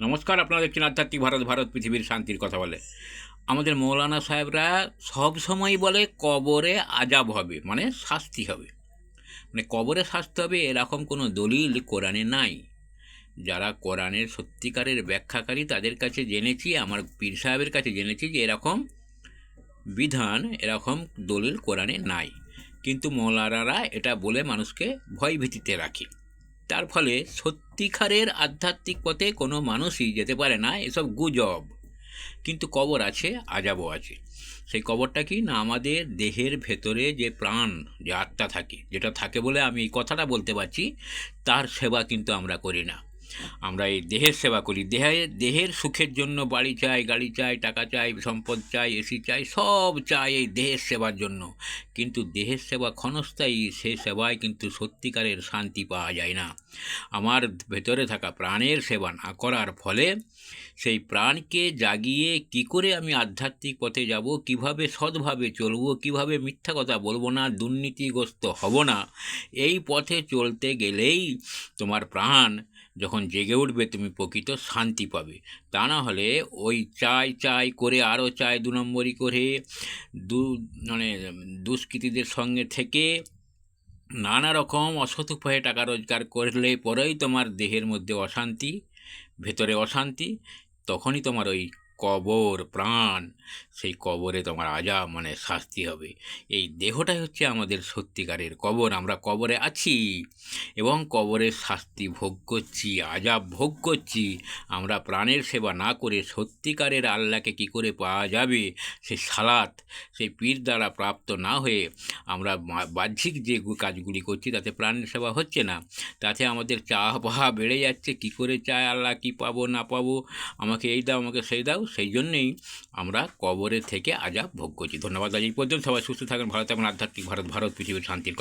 নমস্কার, আপনারা দেখছেন আধ্যাত্মিক ভারত ভারত পৃথিবীর শান্তির কথা বলে। আমাদের মৌলানা সাহেবরা সব সময় বলে কবরে আজাব হবে মানে শাস্তি হবে। মানে কবরে শাস্তি হবে এরকম কোনো দলিল কোরআনে নাই। যারা কোরআনের সত্যিকারের ব্যাখ্যাকারী, তাদের কাছে জেনেছি, আমার পীর সাহেবের কাছে জেনেছি যে এরকম বিধান, এরকম দলিল কোরআনে নাই। কিন্তু মৌলানারা এটা বলে মানুষকে ভয়ভীতিতে রাখে। তার ফলে সত্যিকারের আধ্যাত্মিক পথে কোনো মানুষই যেতে পারে না, এসব গুজব। কিন্তু কবর আছে, আজাবও আছে। সেই কবরটা কি? না, আমাদের দেহের ভেতরে যে প্রাণ, যে আত্মা থাকে, যেটা থাকে বলে আমি এই কথাটা বলতে পারছি, তার সেবা কিন্তু আমরা করি না। আমরা এই দেহের সেবা করি। দেহে, দেহের সুখের জন্য বাড়ি চাই, গাড়ি চাই, টাকা চাই, সম্পদ চাই এসি চাই, সব চাই এই দেহের সেবার জন্য। কিন্তু দেহের সেবা ক্ষণস্থায়ী, সে সেবায় কিন্তু সত্যিকারের শান্তি পাওয়া যায় না। আমার ভেতরে থাকা প্রাণের সেবা না করার ফলে সেই প্রাণকে জাগিয়ে কি করে আমি আধ্যাত্মিক পথে যাব, কীভাবে সৎভাবে চলবো, কীভাবে মিথ্যা কথা বলব না, দুর্নীতিগ্রস্ত হব না, এই পথে চলতে গেলেই তোমার প্রাণ যখন জেগে উঠবে, তুমি প্রকৃত শান্তি পাবে। তা না হলে ওই চাই চাই করে আরও চাই দু নম্বরই করে দু মানে দুষ্কৃতীদের সঙ্গে থেকে নানা রকম অসৎ উপায়ে টাকা রোজগার করলে পরেই তোমার দেহের মধ্যে অশান্তি, ভেতরে অশান্তি, তখনই তোমার ওই কবর, প্রাণ, সেই কবরে তোমার আজা মানে শাস্তি হবে। এই দেহটাই হচ্ছে আমাদের সত্যিকারের কবর, আমরা কবরে আছি এবং কবরের শাস্তি ভোগ করছি, আজাব ভোগ করছি। আমরা প্রাণের সেবা না করে সত্যিকারের আল্লাহকে কি করে পাওয়া যাবে? সেই সালাত সেই পীর দ্বারা প্রাপ্ত না হয়ে আমরা বাহ্যিক যে কাজগুলি করছি, তাতে প্রাণের সেবা হচ্ছে না। তাতে আমাদের চাওয়া পাহা বেড়ে যাচ্ছে, কি করে চায় আল্লাহ, কি পাবো, না পাবো? আমাকে এই দাও, আমাকে সেই দাও সেই জন্যেই আমরা কবরে থেকে আজাব ভোগ করছি। ধন্যবাদ আজ এই পর্যন্ত সবাই সুস্থ থাকেন ভারত এবং আধ্যাত্মিক ভারত ভারত পৃথিবীর শান্তির